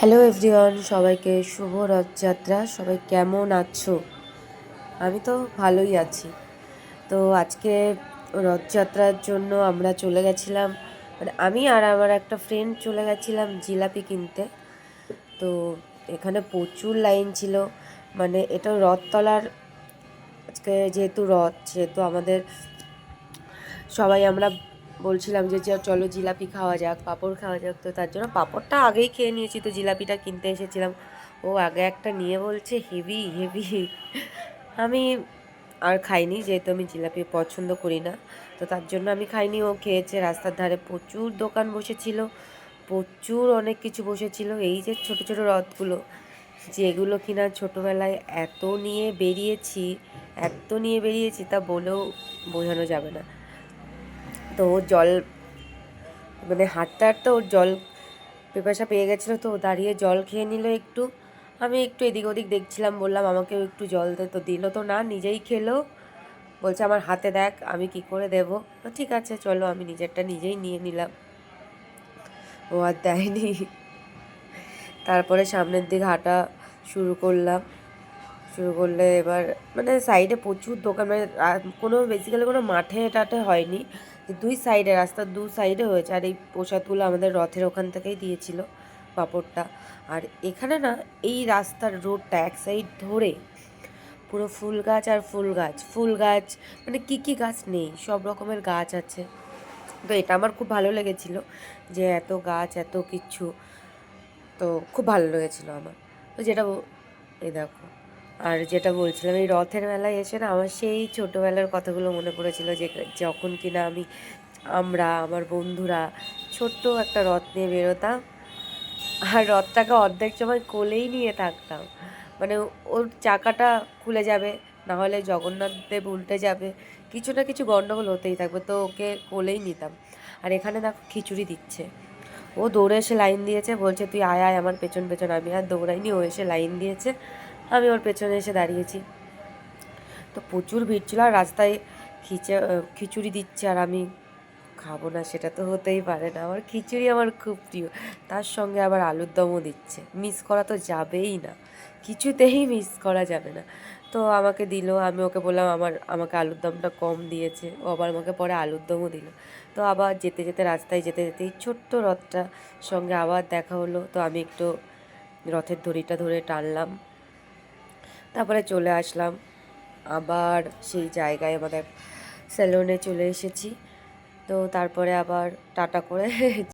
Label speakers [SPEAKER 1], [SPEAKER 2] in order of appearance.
[SPEAKER 1] Hello everyone, সবাইকে শুভ রথযাত্রা। সবাই কেমন আছো? আমি তো ভালোই আছি। তো আজকে রথযাত্রার জন্য আমরা চলে গেছিলাম মানে আমি আর আমার একটা ফ্রেন্ড চলে গেছিলাম জিলাপি কিনতে। তো এখানে প্রচুর লাইন ছিল। মানে এটা রথতলার, আজকে যেহেতু রথ, সেহেতু আমাদের সবাই আমরা বলছিলাম যে চলো জিলাপি খাওয়া যাক, পাঁপড় খাওয়া যাক। তো তার জন্য পাঁপড়টা আগেই খেয়ে নিয়েছি তো, জিলাপিটা কিনতে এসেছিলাম। ও আগে একটা নিয়ে বলছে, হেভি হেভি। আমি আর খাইনি, যেহেতু আমি জিলাপি পছন্দ করি না। তো তার জন্য আমি খাইনি, ও খেয়েছে, রাস্তার ধারে প্রচুর দোকান বসেছিল, প্রচুর অনেক কিছু বসেছিল, এই যে ছোট ছোট রথগুলো, যেগুলো কিনা ছোটোবেলায় এত নিয়ে বেরিয়েছি, এত নিয়ে বেরিয়েছি তা বলেও বোঝানো যাবে না। তো ও জল মানে হাঁটতে হাঁটতে ওর জল পেপাসা পেয়ে গেছিল তো দাঁড়িয়ে জল খেয়ে নিল একটু। আমি একটু এদিক ওদিক দেখছিলাম, বললাম আমাকেও একটু জল দে, তো দিল তো না, নিজেই খেলো। বলছে, আমার হাতে দেখ, আমি কি করে দেবো? তো ঠিক আছে, চলো, আমি নিজেরটা নিজেই নিয়ে নিলাম। ও আর দেয়নি। তারপরে সামনের দিকে হাঁটা শুরু করলাম। শুরু করলে এবার মানে সাইডে প্রচুর দোকান মানে কোনো বেসিক্যালি কোনো মাঠে টাঠে হয়নি। দুই সাইডে রাস্তার দু সাইডে হয়েছে। আর এই প্রসাদগুলো আমাদের রথের ওখান থেকেই দিয়েছিল পাঁপড়টা। আর এখানে না, এই রাস্তার রোডটা এক সাইড ধরে পুরো ফুল গাছ আর ফুল গাছ। ফুল গাছ মানে কী কী গাছ নেই, সব রকমের গাছ আছে। তো এটা আমার খুব ভালো লেগেছিল যে এত গাছ, এত কিছু। তো খুব ভালো লেগেছিলো আমার। তো যেটা এই দেখো। আর যেটা বলছিলাম, এই রথের মেলায় এসে না আমার সেই ছোটোবেলার কথাগুলো মনে পড়েছিল যে যখন কিনা আমি, আমরা, আমার বন্ধুরা ছোট্ট একটা রথ নিয়ে বেরোতাম আর রথটাকে অর্ধেক সময় কোলেই নিয়ে থাকতাম। মানে ওর চাকাটা খুলে যাবে, না হলে জগন্নাথ দেব উল্টে যাবে, কিছু না কিছু গণ্ডগোল হতেই থাকবে, তো ওকে কোলেই নিতাম। আর এখানে দেখো খিচুড়ি দিচ্ছে। ও দৌড়ে এসে লাইন দিয়েছে, বলছে তুই আয় আয় আমার পেছন পেছন, আমি আর দৌড়াইনি, ও এসে লাইন দিয়েছে। আমি ওর পেছনে এসে দাঁড়িয়েছি। তো প্রচুর ভিড় ছিল আর রাস্তায় খিচে খিচুড়ি দিচ্ছে আর আমি খাব না, সেটা তো হতেই পারে না। আমার খিচুড়ি আমার খুব প্রিয়। তার সঙ্গে আবার আলুর দমও দিচ্ছে। মিস করা তো যাবেই না। কিছুতেই মিস করা যাবে না। তো আমাকে দিল, আমি ওকে বললাম, আমার, আমাকে আলুর দমটা কম দিয়েছে। ও আবার আমাকে পরে আলুর দমও দিল। তো আবার যেতে যেতে রাস্তায় যেতে যেতে এই ছোট্ট রথটা সঙ্গে আবার দেখা হলো। তো আমি একটু রথের দড়িটা ধরে টানলাম। তারপরে চলে আসলাম। আবার সেই জায়গায় আমাদের স্যালুনে চলে এসেছি। তো তারপরে আবার টাটা করে